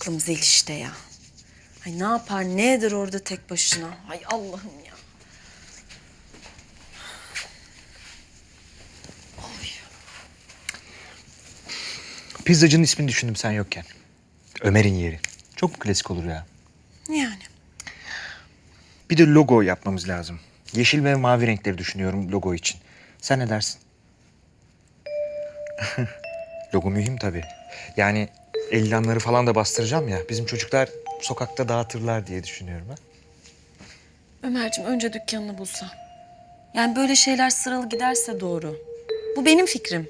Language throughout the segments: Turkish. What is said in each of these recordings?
Aklım Zeliş'te ya. Ay ne yapar ne eder orada tek başına. Ay Allah'ım ya. Pizzacının ismini düşündüm sen yokken. Ömer'in yeri. Çok mu klasik olur ya? Yani. Bir de logo yapmamız lazım. Yeşil ve mavi renkleri düşünüyorum logo için. Sen ne dersin? logo mühim tabii. Yani ellanları falan da bastıracağım ya. Bizim çocuklar sokakta dağıtırlar diye düşünüyorum ha. Ömerciğim önce dükkanını bulsa. Yani böyle şeyler sıralı giderse doğru. Bu benim fikrim.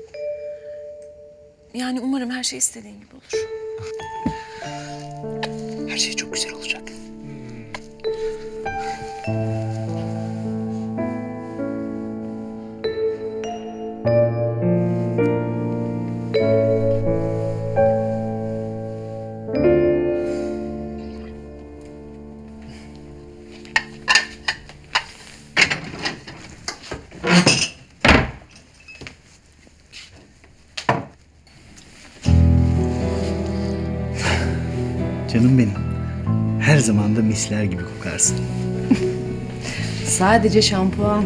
Yani umarım her şey istediğin gibi olur. Her şey çok güzel olacak. Canım benim. Her zaman da misler gibi kokarsın. Sadece şampuan.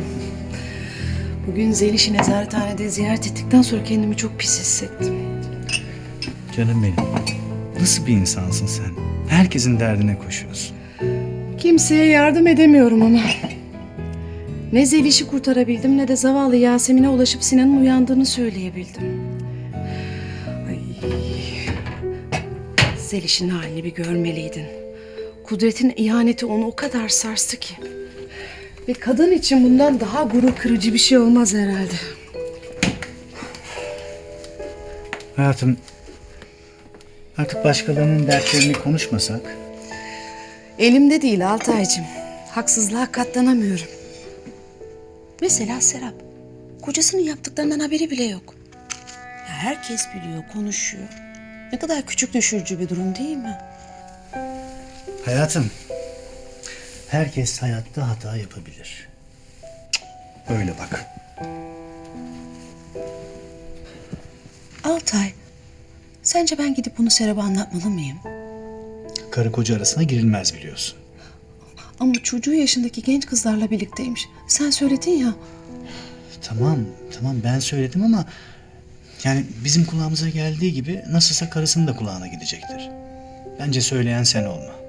Bugün Zeliş'i nezarethanede ziyaret ettikten sonra kendimi çok pis hissettim. Canım benim. Nasıl bir insansın sen? Herkesin derdine koşuyorsun. Kimseye yardım edemiyorum ama. Ne Zeliş'i kurtarabildim ne de zavallı Yasemin'e ulaşıp Sinan'ın uyandığını söyleyebildim. Ay. Zeliş'in halini bir görmeliydin. Kudret'in ihaneti onu o kadar sarstı ki. Bir kadın için bundan daha gurur kırıcı bir şey olmaz herhalde. Hayatım, artık başkalarının dertlerini konuşmasak. Elimde değil Altaycığım. Haksızlığa katlanamıyorum. Mesela Serap. Kocasının yaptıklarından haberi bile yok. Ya herkes biliyor, konuşuyor. Ne kadar küçük düşürücü bir durum değil mi? Hayatım, herkes hayatta hata yapabilir. Öyle bak. Altay, sence ben gidip bunu Serap'a anlatmalı mıyım? Karı koca arasına girilmez biliyorsun. Ama çocuğu yaşındaki genç kızlarla birlikteymiş. Sen söyledin ya. Tamam, tamam ben söyledim ama... Yani bizim kulağımıza geldiği gibi nasılsa karısının da kulağına gidecektir. Bence söyleyen sen olma.